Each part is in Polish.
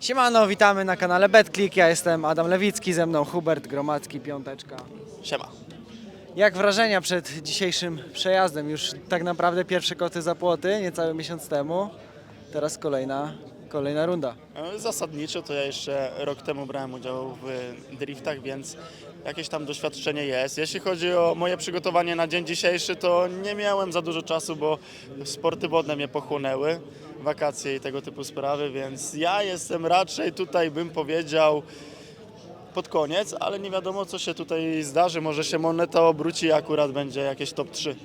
Siemano, witamy na kanale BetClick. Ja jestem Adam Lewicki, ze mną Hubert Gromadzki, piąteczka. Siema. Jak wrażenia przed dzisiejszym przejazdem? Już tak naprawdę pierwsze koty za płoty, niecały miesiąc temu. Teraz kolejna, kolejna runda. E, Zasadniczo to ja jeszcze rok temu brałem udział w driftach, więc jakieś tam doświadczenie jest. Jeśli chodzi o moje przygotowanie na dzień dzisiejszy, to nie miałem za dużo czasu, bo sporty wodne mnie pochłonęły, wakacje i tego typu sprawy, więc ja jestem raczej tutaj, bym powiedział, pod koniec, ale nie wiadomo co się tutaj zdarzy. Może się moneta obróci i akurat będzie jakieś top 3.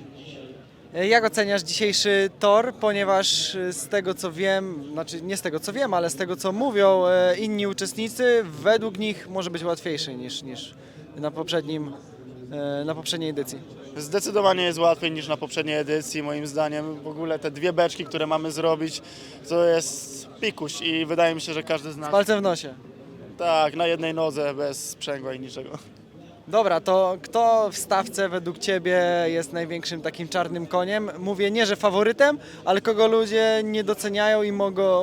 E, Jak oceniasz dzisiejszy tor? Ponieważ e, z tego co wiem, znaczy nie z tego co wiem, ale z tego co mówią e, inni uczestnicy, według nich może być łatwiejszy niż, niż na, poprzednim, na poprzedniej edycji. Zdecydowanie jest łatwiej niż na poprzedniej edycji, moim zdaniem. W ogóle te dwie beczki, które mamy zrobić, to jest pikuś i wydaje mi się, że każdy z nas... Palcem w nosie. Tak, na jednej nodze, bez sprzęgła i niczego. Dobra, to kto w stawce według Ciebie jest największym takim czarnym koniem? Mówię nie, że faworytem, ale kogo ludzie nie doceniają i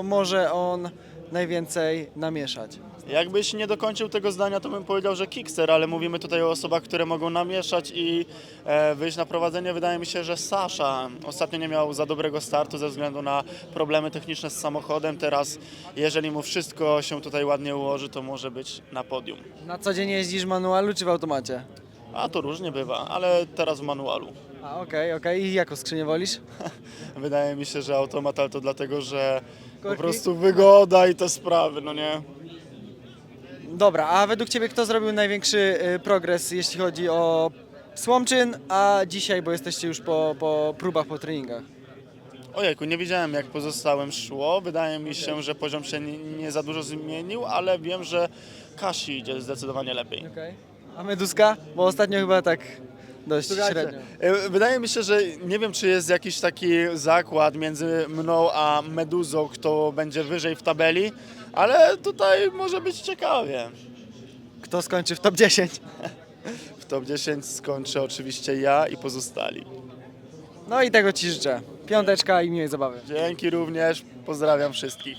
może on najwięcej namieszać. Jakbyś nie dokończył tego zdania, to bym powiedział, że Kickster, ale mówimy tutaj o osobach, które mogą namieszać i e, wyjść na prowadzenie. Wydaje mi się, że Sasza ostatnio nie miał za dobrego startu ze względu na problemy techniczne z samochodem. Teraz, jeżeli mu wszystko się tutaj ładnie ułoży, to może być na podium. Na co dzień jeździsz w manualu czy w automacie? A to różnie bywa, ale teraz w manualu. A okej, okej. I jaką skrzynię wolisz? Wydaje mi się, że automat, ale to dlatego, że po Korki? prostu wygoda i te sprawy, no nie? Dobra, a według Ciebie kto zrobił największy y, progres, jeśli chodzi o Słomczyn, a dzisiaj, bo jesteście już po, po próbach, po treningach? Ojejku, nie widziałem jak pozostałym szło. Wydaje mi się, że poziom się nie, nie za dużo zmienił, ale wiem, że Kasi idzie zdecydowanie lepiej. Okej. A Meduska? Bo ostatnio chyba tak dość średnio. e, wydaje mi się, że nie wiem, czy jest jakiś taki zakład między mną a Meduzą, kto będzie wyżej w tabeli, ale tutaj może być ciekawie. Kto skończy w top 10? W top 10 skończę oczywiście ja i pozostali. No i tego Ci życzę. Piąteczka i miłej zabawy. Dzięki również, pozdrawiam wszystkich.